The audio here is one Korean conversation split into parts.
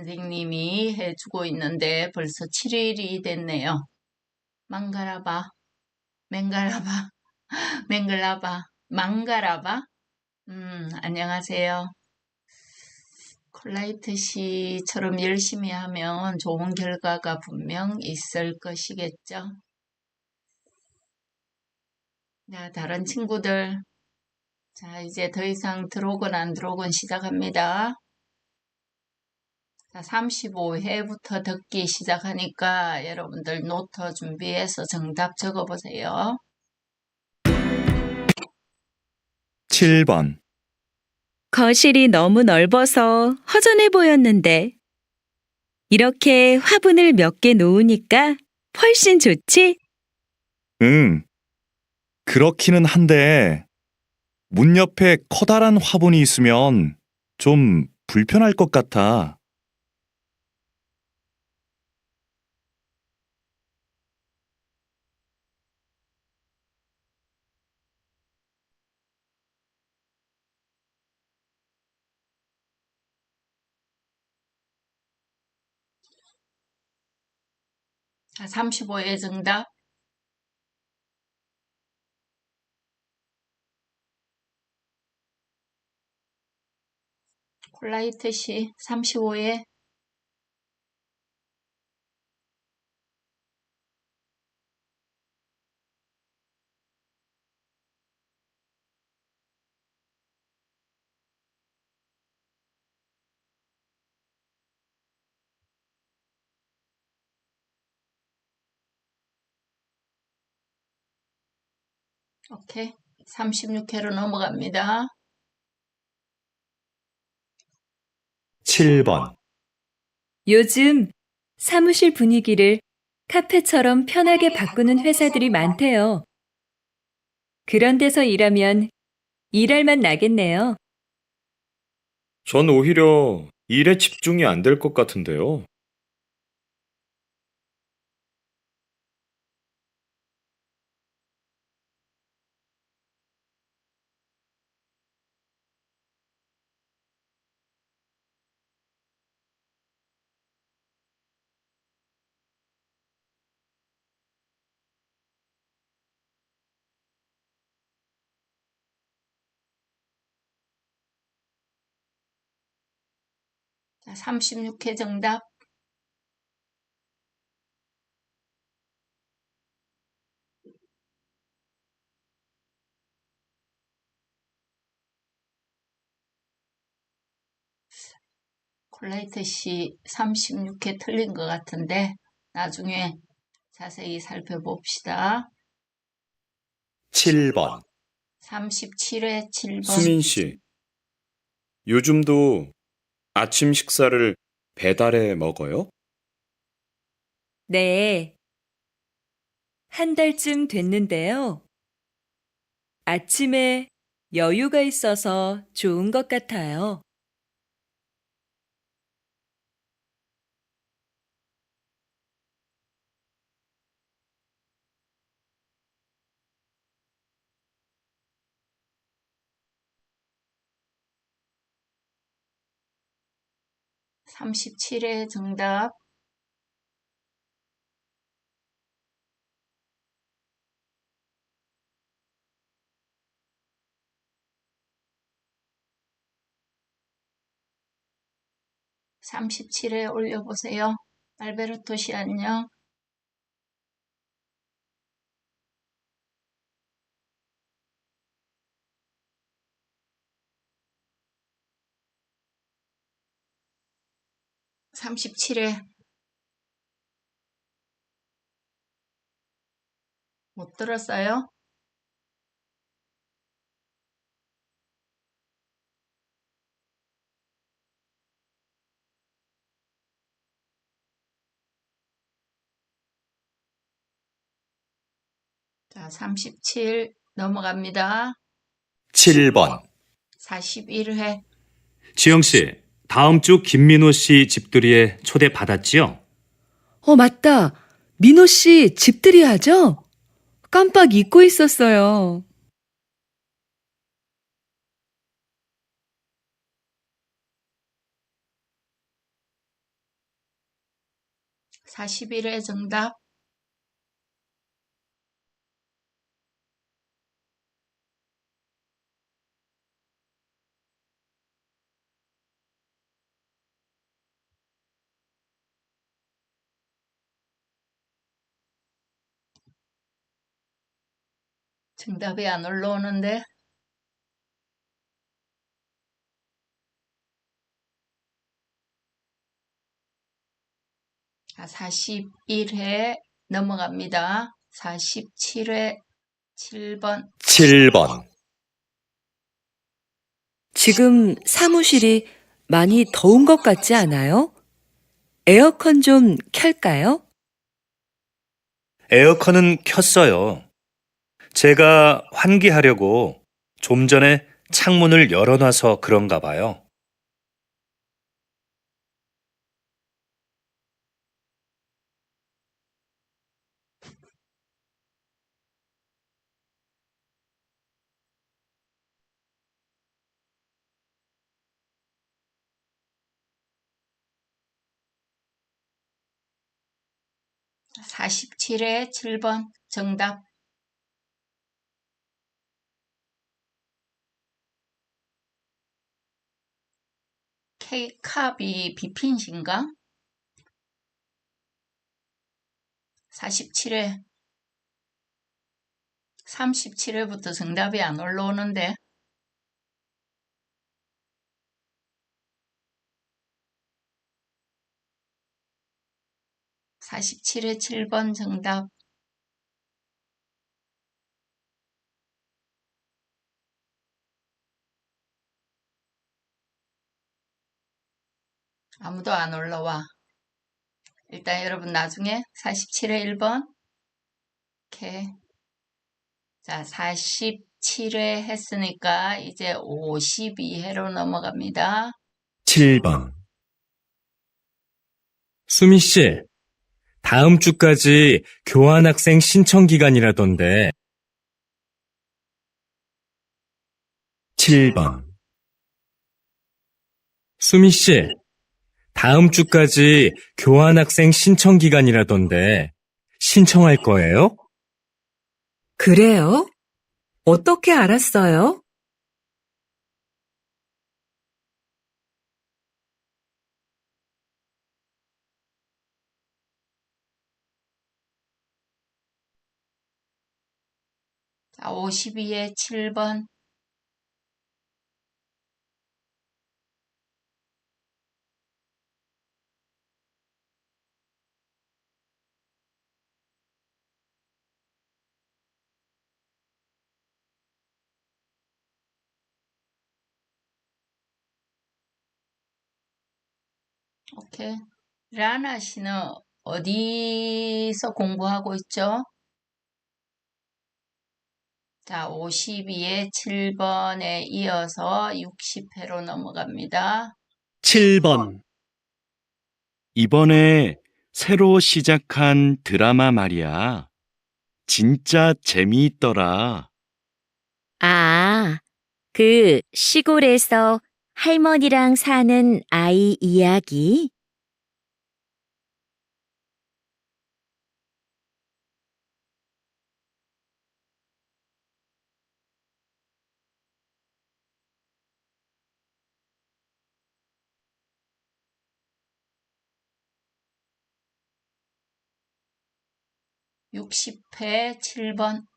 선생님이 해주고 있는데 벌써 7일이 됐네요. 망가라바, 맹가라바, 맹글라바, 망가라바. 음, 안녕하세요. 콜라이트 씨처럼 열심히 하면 좋은 결과가 분명 있을 것이겠죠. 자, 다른 친구들. 자, 이제 더 이상 들어오건 안 들어오건 시작합니다. 자, 35회부터 듣기 시작하니까 여러분들 노트 준비해서 정답 적어보세요. 7번, 거실이 너무 넓어서 허전해 보였는데 이렇게 화분을 몇 개 놓으니까 훨씬 좋지? 응. 그렇기는 한데, 문 옆에 커다란 화분이 있으면 좀 불편할 것 같아. 35회 정답. 콜라이트 씨 35회 오케이 36회로 넘어갑니다. 7번, 요즘 사무실 분위기를 카페처럼 편하게 바꾸는 회사들이 많대요. 그런 데서 일하면 일할 맛 나겠네요. 전 오히려 일에 집중이 안 될 것 같은데요. 자, 36회 정답. 콜라이트 씨 36회 틀린 것 같은데 나중에 자세히 살펴봅시다. 7번, 37회 7번 수민 씨, 요즘도 아침 식사를 배달해 먹어요? 네. 한 달쯤 됐는데요. 아침에 여유가 있어서 좋은 것 같아요. 삼십칠 회 정답. 삼십칠 회 올려보세요. 알베르토 씨 안녕. 37회. 못 들었어요? 자, 37 넘어갑니다. 7번. 41회. 지영 씨, 다음 주 김민호 씨 집들이에 초대 받았지요? 어, 맞다. 민호 씨 집들이 하죠? 깜빡 잊고 있었어요. 사1 1회 정답. 정답이 안 올라오는데. 자, 41회 넘어갑니다. 47회 7번. 7번. 지금 사무실이 많이 더운 것 같지 않아요? 에어컨 좀 켤까요? 에어컨은 켰어요. 제가 환기하려고 좀 전에 창문을 열어놔서 그런가 봐요. 사 47회 7번. 정답. K캅이 비핀신가? 47회. 37회부터 정답이 안 올라오는데. 사십칠회 7번 정답. 아무도 안 올라와. 일단 여러분 나중에 47회 1번. 오케이. 자, 47회 했으니까 이제 52회로 넘어갑니다. 7번. 수미 씨, 다음 주까지 교환학생 신청 기간이라던데. 7번. 수미 씨, 다음 주까지 교환학생 신청 기간이라던데. 신청할 거예요? 그래요? 어떻게 알았어요? 자, 52회 7번. 오케이. 라나 씨는 어디서 공부하고 있죠? 자, 52에 7번에 이어서 60회로 넘어갑니다. 7번. 이번에 새로 시작한 드라마 말이야. 진짜 재미있더라. 아, 그 시골에서 할머니랑 사는 아이 이야기? 육십 회 7번.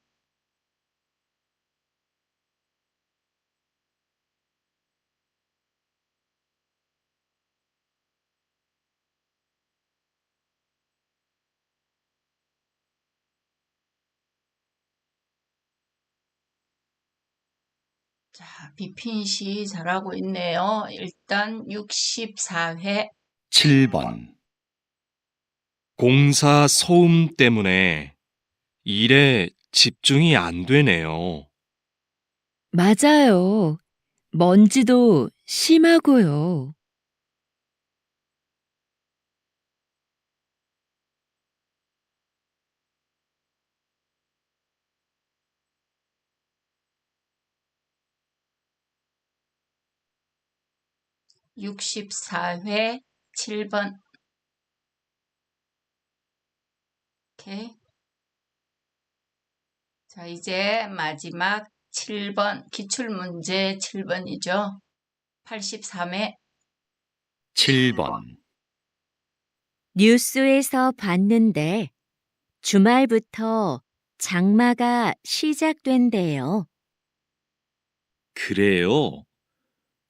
비핀 씨 잘하고 있네요. 일단 64회 7번. 공사 소음 때문에 일에 집중이 안 되네요. 맞아요. 먼지도 심하고요. 육십사 회 7번. 오케이. 자, 이제 마지막 7번, 기출문제 7번이죠. 83회. 7번. 뉴스에서 봤는데 주말부터 장마가 시작된대요. 그래요.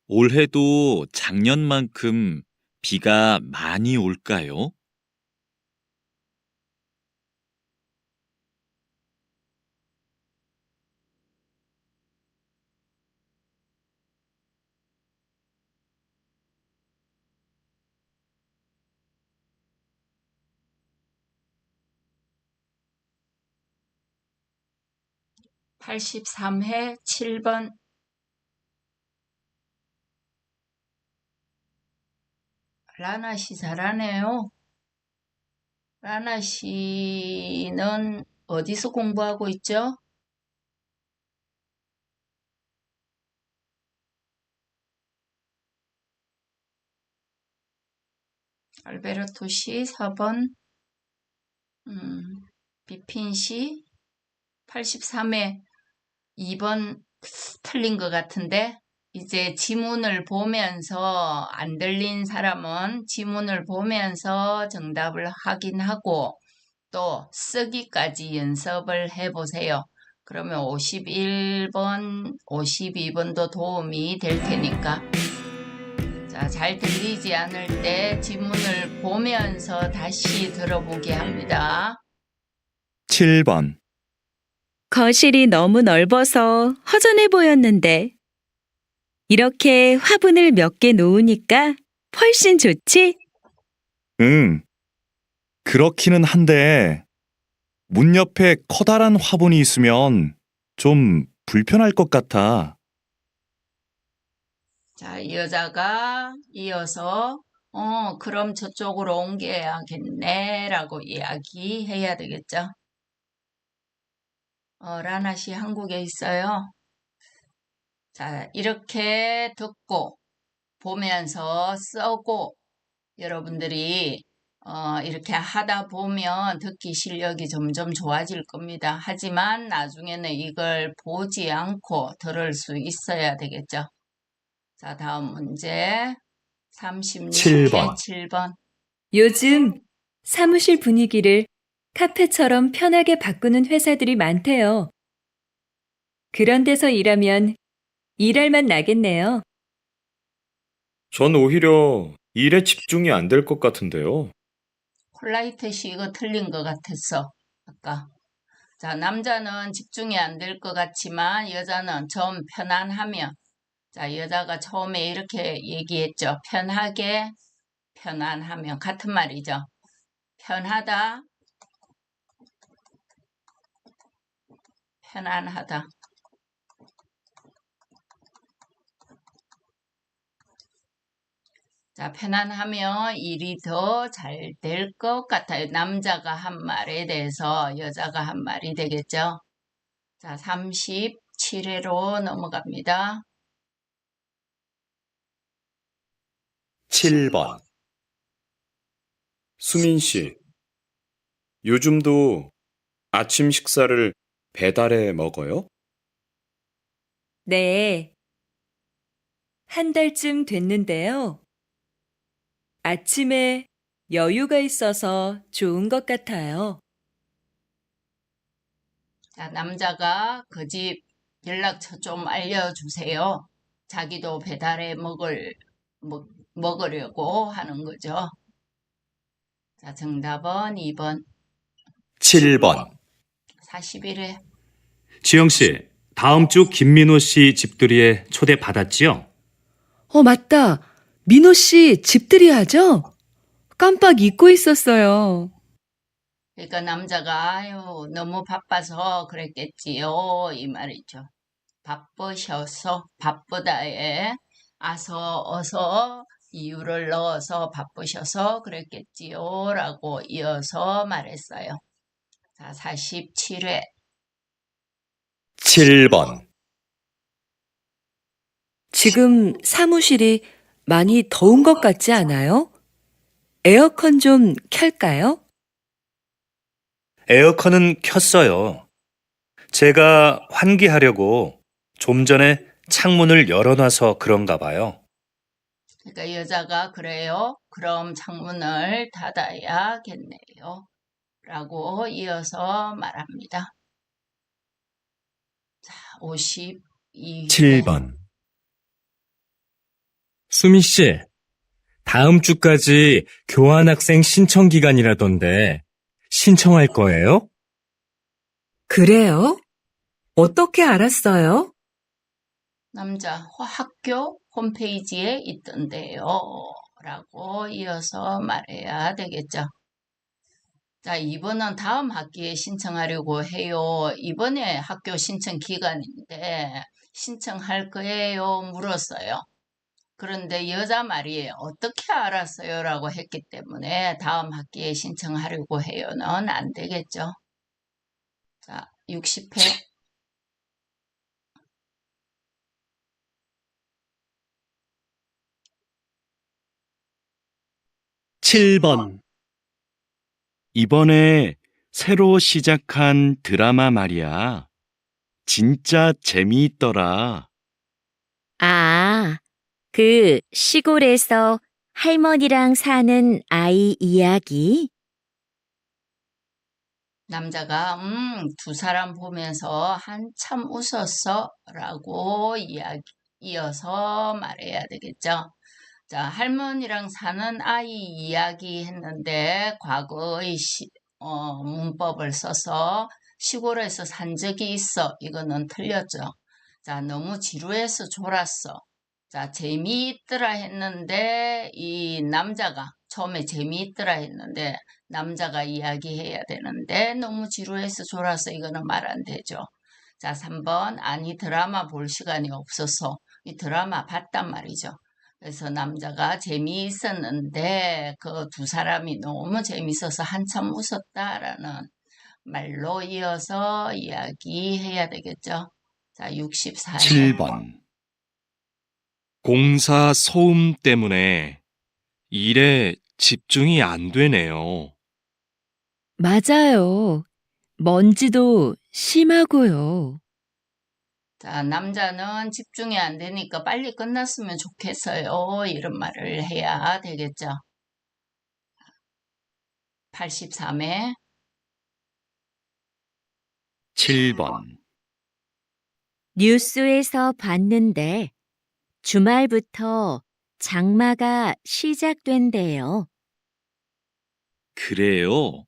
올해도 작년만큼 비가 많이 올까요? 팔십삼 회 7번. 라나 씨 잘하네요. 라나 씨는 어디서 공부하고 있죠? 알베르토 씨 4번. 음, 비핀 씨 83회 2번 틀린 것 같은데 이제 지문을 보면서 안 들린 사람은 지문을 보면서 정답을 확인하고 또 쓰기까지 연습을 해보세요. 그러면 51번, 52번도 도움이 될 테니까. 자, 잘 들리지 않을 때 지문을 보면서 다시 들어보게 합니다. 7번. 거실이 너무 넓어서 허전해 보였는데 이렇게 화분을 몇 개 놓으니까 훨씬 좋지? 응. 그렇기는 한데, 문 옆에 커다란 화분이 있으면 좀 불편할 것 같아. 자, 이 여자가 이어서, 어, 그럼 저쪽으로 옮겨야겠네, 라고 이야기해야 되겠죠. 어, 라나 씨 한국에 있어요. 자, 이렇게 듣고, 보면서 써고, 여러분들이, 어, 이렇게 하다 보면 듣기 실력이 점점 좋아질 겁니다. 하지만 나중에는 이걸 보지 않고 들을 수 있어야 되겠죠. 자, 다음 문제. 36회 7번. 7번. 요즘 사무실 분위기를 카페처럼 편하게 바꾸는 회사들이 많대요. 그런 데서 일하면 일할 맛 나겠네요. 전 오히려 일에 집중이 안 될 것 같은데요. 콜라이트 씨 이거 틀린 것 같았어. 아까. 자, 남자는 집중이 안 될 것 같지만 여자는 좀 편안하면. 자, 여자가 처음에 이렇게 얘기했죠. 편하게, 편안하면. 같은 말이죠. 편하다, 편안하다. 자, 편안하면 일이 더 잘 될 것 같아요. 남자가 한 말에 대해서 여자가 한 말이 되겠죠. 자, 37회로 넘어갑니다. 7번. 수민 씨, 요즘도 아침 식사를 배달해 먹어요? 네. 한 달쯤 됐는데요. 아침에 여유가 있어서 좋은 것 같아요. 자, 남자가 그 집 연락처 좀 알려주세요. 자기도 배달해 먹을, 먹, 먹으려고 하는 거죠. 자, 정답은 2번 7번. 41회. 지영 씨, 다음 주 김민호 씨 집들이에 초대 받았지요? 어, 맞다. 민호 씨 집들이 하죠? 깜빡 잊고 있었어요. 그러니까 남자가 아유 너무 바빠서 그랬겠지요 이 말이죠. 바쁘셔서 바쁘다에 아서 어서 이유를 넣어서 바쁘셔서 그랬겠지요 라고 이어서 말했어요. 자, 47회 7번. 지금 사무실이 많이 더운 것 같지 않아요? 에어컨 좀 켤까요? 에어컨은 켰어요. 제가 환기하려고 좀 전에 창문을 열어놔서 그런가 봐요. 그러니까 여자가 그래요. 그럼 창문을 닫아야겠네요. 라고 이어서 말합니다. 자, 52회 7번. 수미 씨, 다음 주까지 교환학생 신청 기간이라던데 신청할 거예요? 그래요? 어떻게 알았어요? 남자 학교 홈페이지에 있던데요. 라고 이어서 말해야 되겠죠. 자, 이번은 다음 학기에 신청하려고 해요. 이번에 학교 신청 기간인데 신청할 거예요? 물었어요. 그런데 여자 말이에요. 어떻게 알았어요? 라고 했기 때문에 다음 학기에 신청하려고 해요는 안 되겠죠. 자, 60회 7번. 이번에 새로 시작한 드라마 말이야. 진짜 재미있더라. 아, 그 시골에서 할머니랑 사는 아이 이야기? 남자가 음, 두 사람 보면서 한참 웃었어 라고 이야기, 이어서 말해야 되겠죠. 자, 할머니랑 사는 아이 이야기 했는데 과거의 시, 어, 문법을 써서 시골에서 산 적이 있어. 이거는 틀렸죠. 자, 너무 지루해서 졸았어. 자, 재미있더라 했는데 이 남자가 처음에 재미있더라 했는데 남자가 이야기해야 되는데 너무 지루해서 졸았어. 이거는 말 안 되죠. 자, 3번 아니 드라마 볼 시간이 없어서 이 드라마 봤단 말이죠. 그래서 남자가 재미있었는데 그 두 사람이 너무 재밌어서 한참 웃었다라는 말로 이어서 이야기해야 되겠죠. 자, 64회 7번. 공사 소음 때문에 일에 집중이 안 되네요. 맞아요. 먼지도 심하고요. 자, 남자는 집중이 안 되니까 빨리 끝났으면 좋겠어요. 이런 말을 해야 되겠죠. 83회 7번. 뉴스에서 봤는데 주말부터 장마가 시작된대요. 그래요?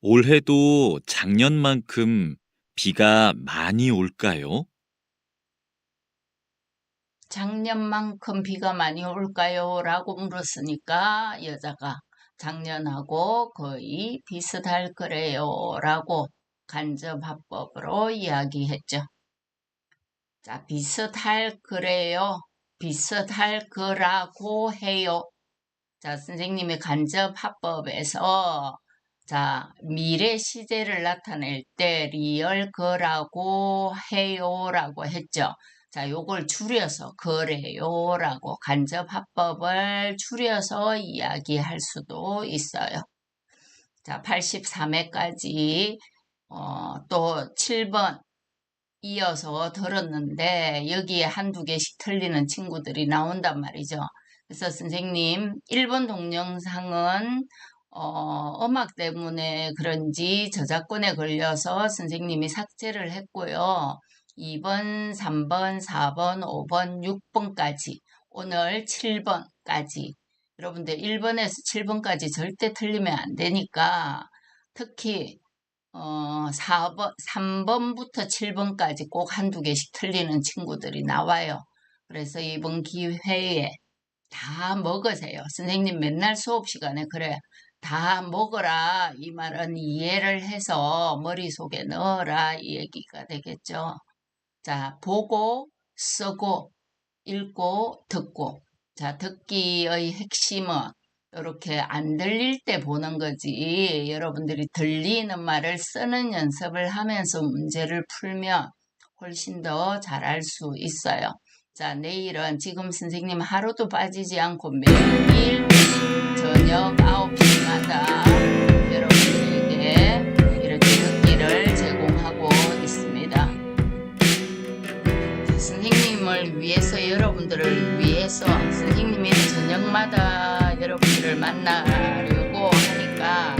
올해도 작년만큼 비가 많이 올까요? 작년만큼 비가 많이 올까요? 라고 물었으니까 여자가 작년하고 거의 비슷할 거래요. 라고 간접합법으로 이야기했죠. 자, 비슷할 거래요. 비슷할 거라고 해요. 자, 선생님이 간접합법에서 자, 미래 시제를 나타낼 때 리얼 거라고 해요라고 했죠. 자, 요걸 줄여서 그래요라고 간접합법을 줄여서 이야기할 수도 있어요. 자, 83회까지 어, 또 7번 이어서 들었는데 여기에 한두 개씩 틀리는 친구들이 나온단 말이죠. 그래서 선생님 1번 동영상은 어, 음악 때문에 그런지 저작권에 걸려서 선생님이 삭제를 했고요. 2번, 3번, 4번, 5번, 6번까지 오늘 7번까지 여러분들 1번에서 7번까지 절대 틀리면 안 되니까 특히 어, 4번, 3번부터 7번까지 꼭 한두 개씩 틀리는 친구들이 나와요. 그래서 이번 기회에 다 먹으세요. 선생님 맨날 수업 시간에 그래. 다 먹어라. 이 말은 이해를 해서 머릿속에 넣어라. 이 얘기가 되겠죠. 자, 보고, 쓰고, 읽고, 듣고. 자, 듣기의 핵심은 이렇게 안 들릴 때 보는 거지. 여러분들이 들리는 말을 쓰는 연습을 하면서 문제를 풀면 훨씬 더 잘할 수 있어요. 자, 내일은 지금 선생님 하루도 빠지지 않고 매일 저녁 9시마다 여러분들에게 이렇게 듣기를 제공하고 있습니다. 자, 선생님을 위해서 여러분들을 위해서 선생님이 저녁마다 여러분들을 만나려고 하니까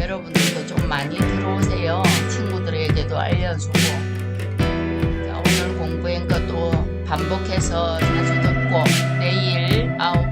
여러분들도 좀 많이 들어오세요. 친구들에게도 알려주고 자, 오늘 공부한 것도 반복해서 자주 듣고 내일 9시